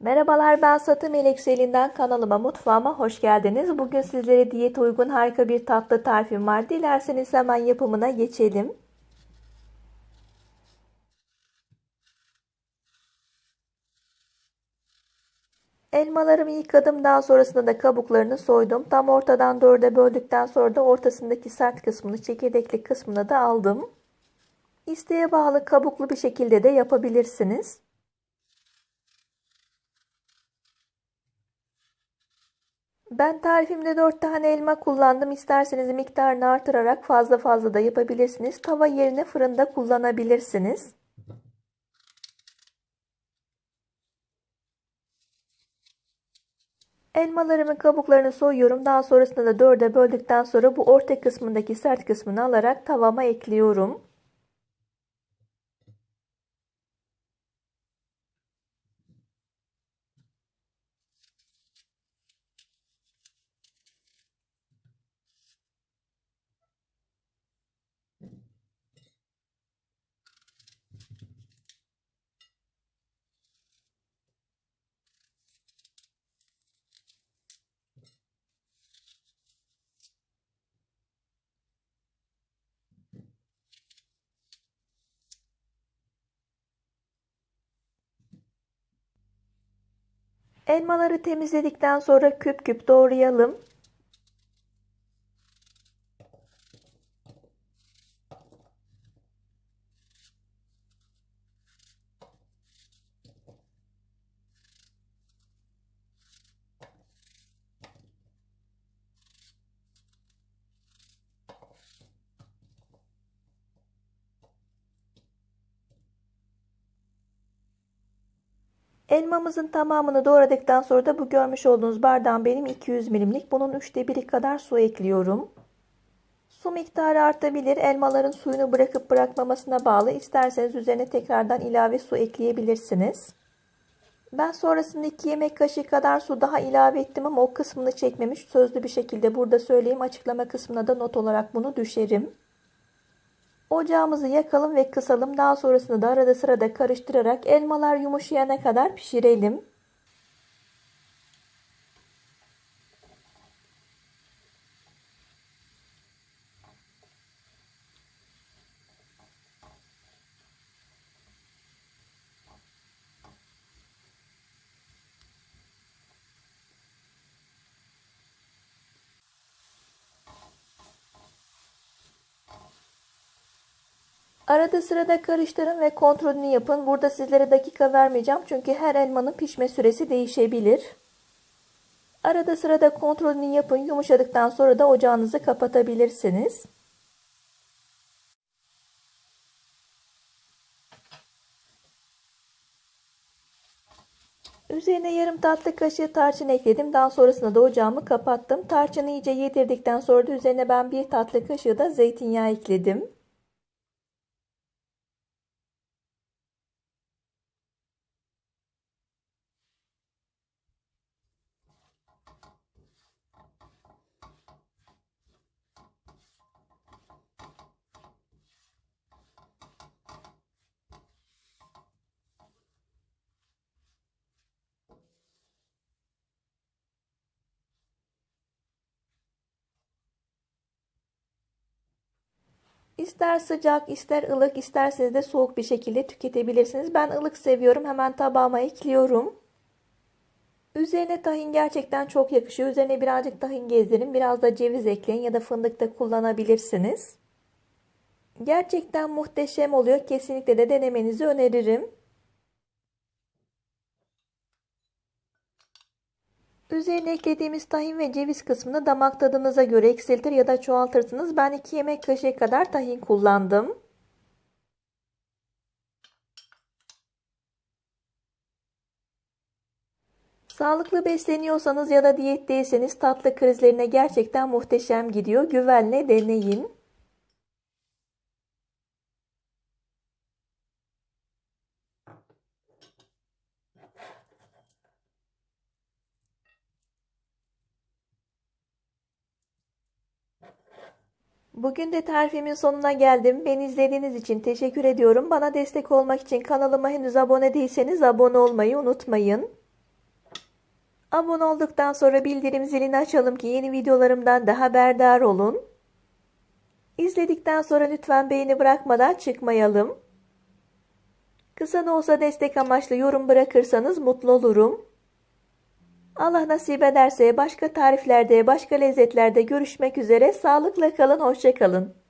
Merhabalar ben Satı Melek Selin'den kanalıma mutfağıma hoş geldiniz. Bugün sizlere diyete uygun harika bir tatlı tarifim var. Dilerseniz hemen yapımına geçelim. Elmalarımı yıkadım. Daha sonrasında da kabuklarını soydum. Tam ortadan dörde böldükten sonra da ortasındaki sert kısmını, çekirdekli kısmını da aldım. İsteğe bağlı kabuklu bir şekilde de yapabilirsiniz. Ben tarifimde 4 tane elma kullandım. İsterseniz miktarını artırarak fazla fazla da yapabilirsiniz. Tava yerine fırında kullanabilirsiniz. Elmalarımın kabuklarını soyuyorum. Daha sonrasında da dörde böldükten sonra bu orta kısmındaki sert kısmını alarak tavama ekliyorum. Elmaları temizledikten sonra küp küp doğrayalım. Elmamızın tamamını doğradıktan sonra da bu görmüş olduğunuz bardağım benim 200 milimlik. Bunun üçte biri kadar su ekliyorum. Su miktarı artabilir. Elmaların suyunu bırakıp bırakmamasına bağlı. İsterseniz üzerine tekrardan ilave su ekleyebilirsiniz. Ben sonrasında 2 yemek kaşığı kadar su daha ilave ettim ama o kısmını çekmemiş. Sözlü bir şekilde burada söyleyeyim. Açıklama kısmına da not olarak bunu düşerim. Ocağımızı yakalım ve kısalım. Daha sonrasında da arada sırada karıştırarak elmalar yumuşayana kadar pişirelim. Arada sırada karıştırın ve kontrolünü yapın. Burada sizlere dakika vermeyeceğim çünkü her elmanın pişme süresi değişebilir. Arada sırada kontrolünü yapın. Yumuşadıktan sonra da ocağınızı kapatabilirsiniz. Üzerine yarım tatlı kaşığı tarçın ekledim. Daha sonrasında da ocağımı kapattım. Tarçını iyice yedirdikten sonra da üzerine ben bir tatlı kaşığı da zeytinyağı ekledim. İster sıcak, ister ılık, isterseniz de soğuk bir şekilde tüketebilirsiniz. Ben ılık seviyorum. Hemen tabağıma ekliyorum. Üzerine tahin gerçekten çok yakışıyor. Üzerine birazcık tahin gezdirin. Biraz da ceviz ekleyin ya da fındık da kullanabilirsiniz. Gerçekten muhteşem oluyor. Kesinlikle de denemenizi öneririm. Üzerine eklediğimiz tahin ve ceviz kısmını damak tadınıza göre eksiltir ya da çoğaltırsınız. Ben 2 yemek kaşığı kadar tahin kullandım. Sağlıklı besleniyorsanız ya da diyet değilseniz tatlı krizlerine gerçekten muhteşem gidiyor. Güvenle deneyin. Bugün de tarifimin sonuna geldim. Beni izlediğiniz için teşekkür ediyorum. Bana destek olmak için kanalıma henüz abone değilseniz abone olmayı unutmayın. Abone olduktan sonra bildirim zilini açalım ki yeni videolarımdan da haberdar olun. İzledikten sonra lütfen beğeni bırakmadan çıkmayalım. Kısa da olsa destek amaçlı yorum bırakırsanız mutlu olurum. Allah nasip ederse başka tariflerde, başka lezzetlerde görüşmek üzere. Sağlıkla kalın, hoşça kalın.